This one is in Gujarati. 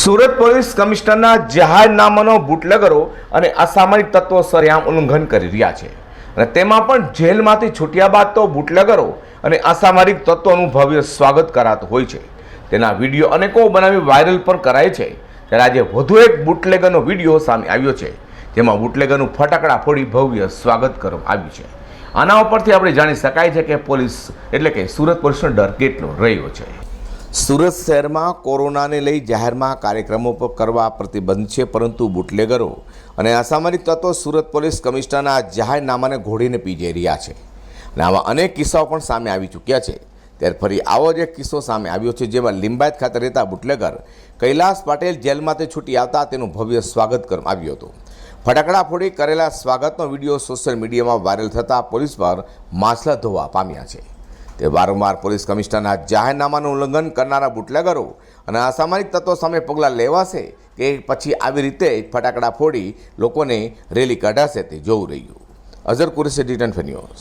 સુરત પોલીસ કમિશનરના જાહેરનામાનો બુટલેગરો અને અસામરિક તત્વો સરેઆમ ઉલ્લંઘન કરી રહ્યા છે. અને તેમાં પણ જેલમાંથી છૂટ્યા બાદ તો બુટલેગરો અને અસામરિક તત્વોનું ભવ્ય સ્વાગત કરાતું હોય છે. તેના વીડિયો અનેકો બનાવી વાયરલ પણ કરાય છે. ત્યારે આજે વધુ એક બુટલેગરનો વીડિયો સામે આવ્યો છે. જેમાં બુટલેગરનું ફટાકડા ફોડી ભવ્ય સ્વાગત કરવામાં આવ્યું છે. આના ઉપરથી આપણે જાણી શકાય છે કે પોલીસ એટલે કે સુરત પોલીસનો ડર કેટલો રહ્યો છે. સુરત શહેરમાં કોરોનાને લઈ જાહેરમાં કાર્યક્રમો પર કરવા પ્રતિબંધ છે, પરંતુ બુટલેગરો અને અસામાજિક તત્વો સુરત પોલીસ કમિશનરના જાહેરનામાને ઘોડીને પી જઈ રહ્યા છે. અને આવા અનેક કિસ્સાઓ પણ સામે આવી ચૂક્યા છે. ત્યારે ફરી આવો જ એક કિસ્સો સામે આવ્યો છે, જેમાં લિંબાયત ખાતે રહેતા બુટલેગર કૈલાસ પાટેલ જેલમાંથી છૂટી આવતા તેનું ભવ્ય સ્વાગત કરવામાં આવ્યું હતું. ફટાકડા ફોડી કરેલા સ્વાગતનો વીડિયો સોશિયલ મીડિયામાં વાયરલ થતાં પોલીસ પર માછલા ધોવા પામ્યા છે. તે વારંવાર પોલીસ કમિશનરના જાહેરનામાનું ઉલ્લંઘન કરનારા બુટલેગરો અને અસામરિક તત્વો સામે પગલાં લેવાશે કે પછી આવી રીતે ફટાકડા ફોડી લોકોને રેલી કાઢાશે તે જોવું રહ્યું. અઝર કુરેશી ડિટન ન્યૂઝ.